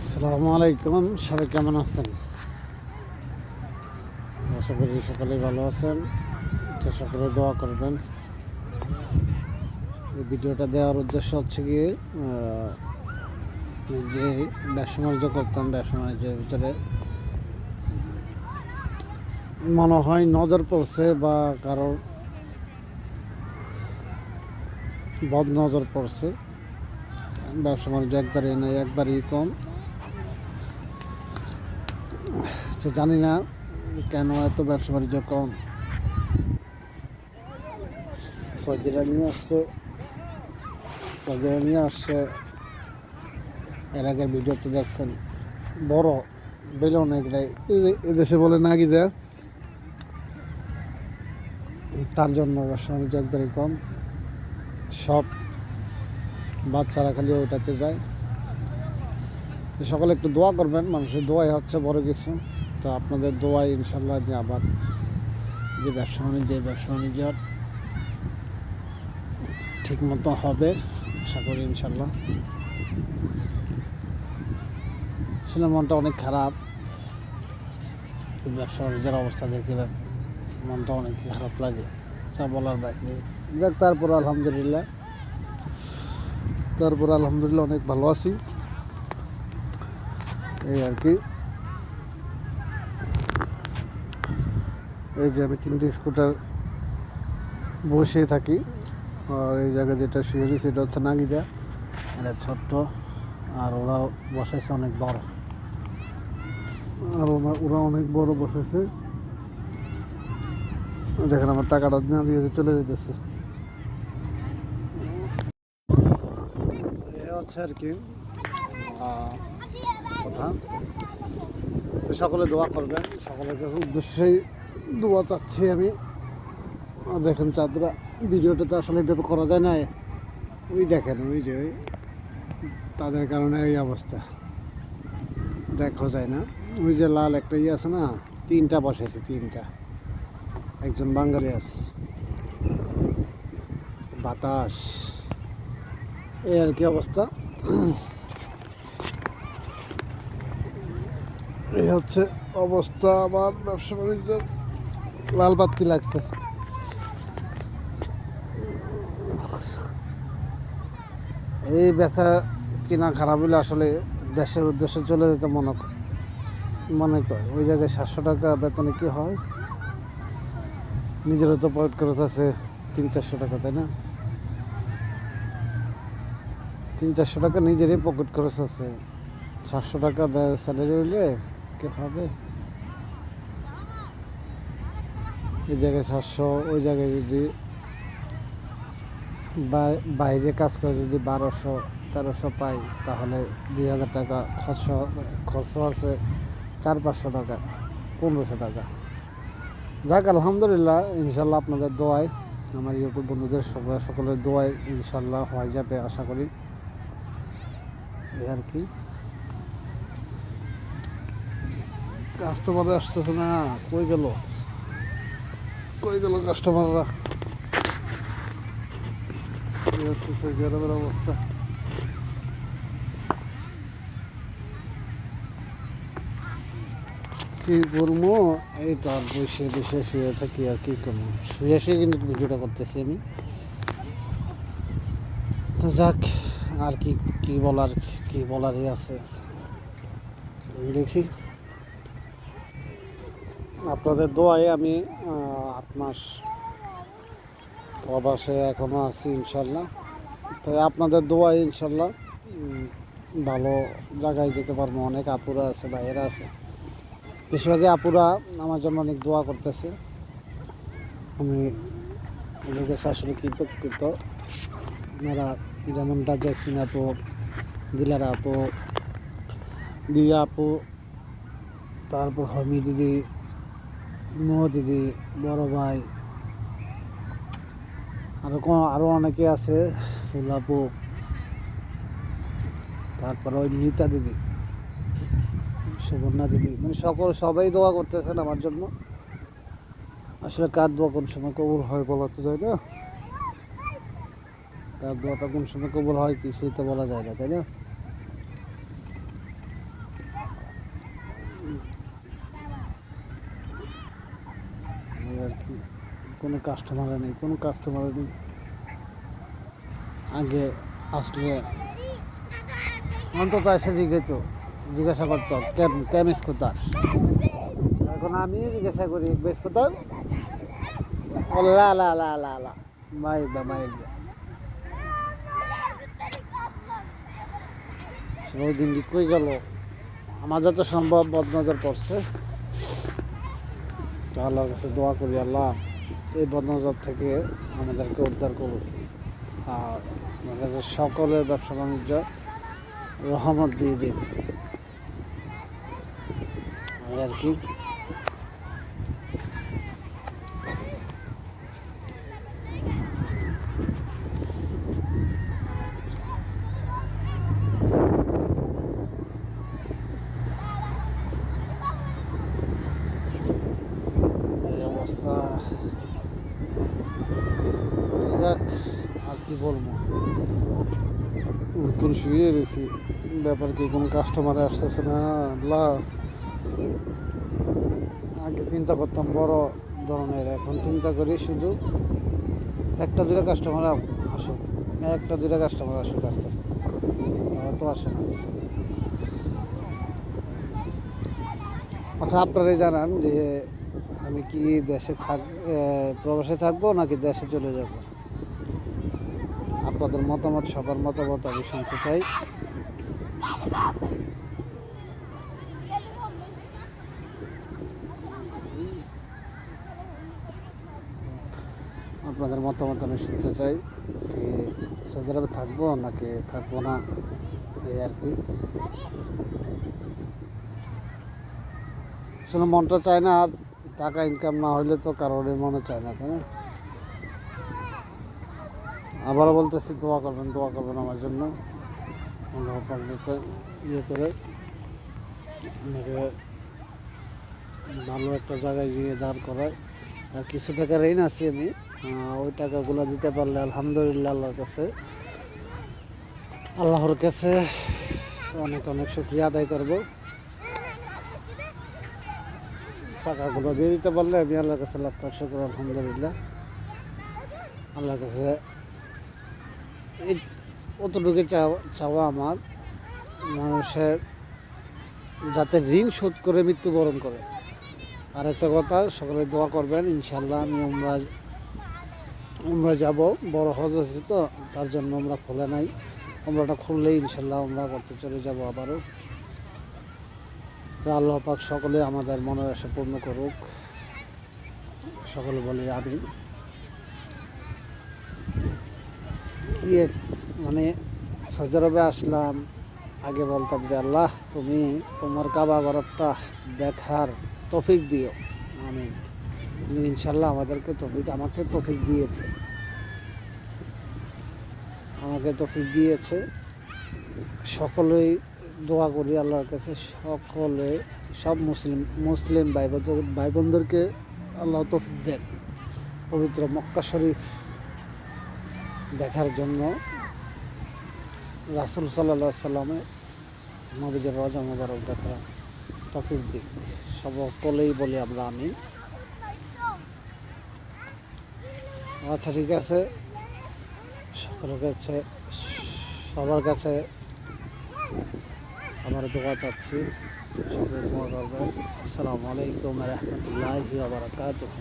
আসসালামু আলাইকুম, সবাই কেমন আছেন? আশা করি সকলেই ভালো আছেন সকলে দোয়া করবেন। এই ভিডিওটা দেওয়ার উদ্দেশ্য হচ্ছে গিয়ে যে ব্যবসা করতাম ব্যবসা বাণিজ্যের ভিতরে মনে হয় নজর পড়ছে বা কারোর বদ নজর পড়ছে। ব্যবসা বাণিজ্য একবারই নেই, একবারই কম। তো জানি না কেন এত ব্যবসা বাণিজ্য কম। সজিরা নিয়ে আসছে, সজিরা নিয়ে আসছে। এর আগের ভিডিওতে দেখছেন, বড় বেলুন এগুলাই। এদেশে বলে নাগি যা? তার জন্য ব্যবসা বাণিজ্য একবারই কম। সব বাচ্চারা খালি ওইটাতে যায়। সকলে একটু দোয়া করবেন, মানুষের দোয়াই হচ্ছে বড় কিছু। তো আপনাদের দোয়াই ইনশাল্লাহ আমি আবার যে ব্যবসা বাণিজ্য ব্যবসা বাণিজ্য ঠিক মতো হবে, আশা করি ইনশাল্লাহ আসলে মনটা অনেক খারাপ ব্যবসা বাণিজ্যের অবস্থা দেখে মনটা অনেক খারাপ লাগে, যা বলার বাইরে। যাক, তারপর আলহামদুলিল্লাহ তারপর আলহামদুলিল্লাহ অনেক ভালো আছি। এই আর কি। এই যে আমি তিনটে স্কুটার বসে থাকি। আর এই জায়গায় যেটা শুয়েছি সেটা হচ্ছে নাগিজা। এটা ছোট্ট। আর ওরা বসেছে অনেক বড়। আর ওরা অনেক বড় বসেছে দেখেন আমার টাকাটা না দিয়ে চলে যেতেছে হচ্ছে আর কি। কথা। তো সকলে দোয়া করবেন। সকলের উদ্দেশ্যেই দোয়া চাচ্ছি আমি। দেখেন চাঁদরা, ভিডিওটা তো আসলে এভাবে করা যায় না। ওই দেখেন, ওই যে ওই তাদের কারণে এই অবস্থা। দেখা যায় না। ওই যে লাল একটা ইয়ে আছে না, তিনটা বসেছে তিনটা। একজন বাঙালি আছে। বাতাস। এই আর কি অবস্থা। হচ্ছে অবস্থা আমার ব্যবসা বাণিজ্যের লাল বাতি লাগছে। এই বেচা কিনা খারাপ হলে আসলে দেশের উদ্দেশ্যে চলে যেতে মনে মনে করে। ওই জায়গায় সাতশো টাকা বেতনে কি হয়? নিজেরও তো পয়েন্ট খরচ আছে তিন চারশো টাকা, তাই না? তিন চারশো টাকা নিজেরই পকেট খরচ আছে। সাতশো টাকা স্যালারি হইলে কি হবে এই জায়গায় সাতশো, ওই জায়গায় যদি বাই- বাইরে কাজ করে যদি বারোশো, তেরোশো পাই, তাহলে দুই হাজার টাকা খরচ খরচ আছে চার পাঁচশো টাকা, পনেরোশো টাকা। যাক, আলহামদুলিল্লাহ, ইনশাল্লাহ আপনাদের দোয়ায়, আমার ইউটিউব বন্ধুদের সকলে সকলের দোয়ায় ইনশাল্লাহ হয়ে যাবে, আশা করি। এই আর কি। কাস্টমার আসতেছে না, কই গেল? কই গেল কাস্টমাররা? হচ্ছে অবস্থা। কি করব? এই তো আর বসে বসে, শুয়ে থাকি আর কি করব? শুয়ে শুয়ে কিন্তু ভিডিওটা করতেছি আমি। তো যাক, আর কি কি বলার, কি বলারই আছে? দেখি। আপনাদের দোয়ায় আমি আট মাস প্রবাসে এখনও আছি ইনশাল্লাহ। তাই আপনাদের দোয়ায় ইনশাল্লাহ ভালো জায়গায় যেতে পারব। অনেক আপুরা আছে, ভাইয়েরা আছে। বেশিরভাগই আপুরা আমার জন্য অনেক দোয়া করতেছে। আমি ওদের কাছে আসলে কৃতজ্ঞত। আপনারা যেমন রাজাসমিন আপু, দিলারা আপু, দিয়া আপু, তারপর হমি দিদি মো দিদি, বড় ভাই আরও আরও অনেকে আছে ফুলাপু তারপর ওই মিতা দিদি, সুবর্ণা দিদি মানে সকল, সবাই দোয়া করতেছেন আমার জন্য। আসলে কার দোয়া কোন সময় কবুল হয় বলা তো যায় না? কার দোয়াটা কোন সময় কবুল হয় কি তো বলা যায় না, তাই না এই আর কি কোনো কাস্টমার নেই, কোনো কাস্টমার নেই। আগে আসলে অন্তত এসে জিজ্ঞেস, জিজ্ঞাসা করতো ক্যামিস কোথার এখন আমি জিজ্ঞাসা করি বেশ লা দিন কই গেল? আমার যত সম্ভব বদনজর পড়ছে। আল্লাহর কাছে দোয়া করি, আল্লাহ। এই বদনজর থেকে আমাদেরকে উদ্ধার করুক। আর আমাদের সকলের ব্যবসা বাণিজ্য রহমত দিয়ে দিন আর কি এই অবস্থা যাক আর কি বলব কোন শুয়ে রয়েছি। ব্যাপার কি, কোনো কাস্টমার আসতেছে না? আল্লাহ আগে চিন্তা করতাম বড় ধরনের, এখন চিন্তা করি শুধু একটা দুটা কাস্টমার আসুক, একটা দুটা কাস্টমার আসুক আস্তে আস্তে। তারা তো আসে না। আচ্ছা আপনারাই জানান যে আমি কি দেশে থাক প্রবাসে থাকব নাকি দেশে চলে যাব? আপনাদের মতামত, সবার মতামত আমি শুনতে চাই। আপনাদের মতামত আমি শুনতে চাই কি সৌদি আরবে থাকব নাকি থাকব না? এই আর কি। আসলে মনটা চায় না, আর টাকা ইনকাম না হইলে তো কারোরই মনে চায় না, তাই না? আবারও বলতেছি, দোয়া করবেন দোয়া করবেন আমার জন্য। ইয়ে করে ভালো একটা জায়গায় গিয়ে দাঁড় করায়। আর কিছু টাকা ঋণ আছি আমি। ওই টাকাগুলো দিতে পারলে আলহামদুলিল্লাহ আল্লাহর কাছে। আল্লাহর কাছে অনেক অনেক শুক্রিয়া আদায় করব। টাকাগুলো দিয়ে দিতে পারলে আমি আল্লাহর কাছে লাখ লাখ শুক্র, আলহামদুলিল্লাহ। আল্লাহর কাছে অতটুকু চাওয়া আমার মানুষের যাতে ঋণ শোধ করে মৃত্যুবরণ করে। আর একটা কথা, সকলে দোয়া করবেন ইনশাল্লাহ আমি আমরা আমরা যাব, বড় হজ আছে তো, তার জন্য আমরা খোলা নাই। আমরাটা খুললেই ইনশাল্লাহ আমরা করতে চলে যাব আবারও। তো আল্লাহ পাক সকলে আমাদের মনের আশা পূর্ণ করুক। সকলে বলে আমি এক মানে সৌদি আরবে আসলাম। আগে বলতাম যে, আল্লাহ, তুমি তোমার কাবা ঘরটা দেখার তফিক দিও। আমি কিন্তু ইনশাল্লাহ আমাদেরকে তফিক, আমাকে তফিক দিয়েছে। আমাকে তফিক দিয়েছে। সকলেই দোয়া করি আল্লাহর কাছে, সকলে, সব মুসলিম মুসলিম ভাই ভাই বোনদেরকে আল্লাহ তফিক দেন। পবিত্র মক্কা শরীফ দেখার জন্য রাসুল সাল্লা সাল্লামের নবীদের রজা মোবারক দেখা তফিক দিক। সকলেই বলি আমরা আমি আচ্ছা ঠিক আছে। সকলের কাছে, সবার কাছে আমার দোয়া চাচ্ছি। সকলে দোয়া করবেন। আসসালামু আলাইকুম রহমতুল্লাহি বারাকাতুহু।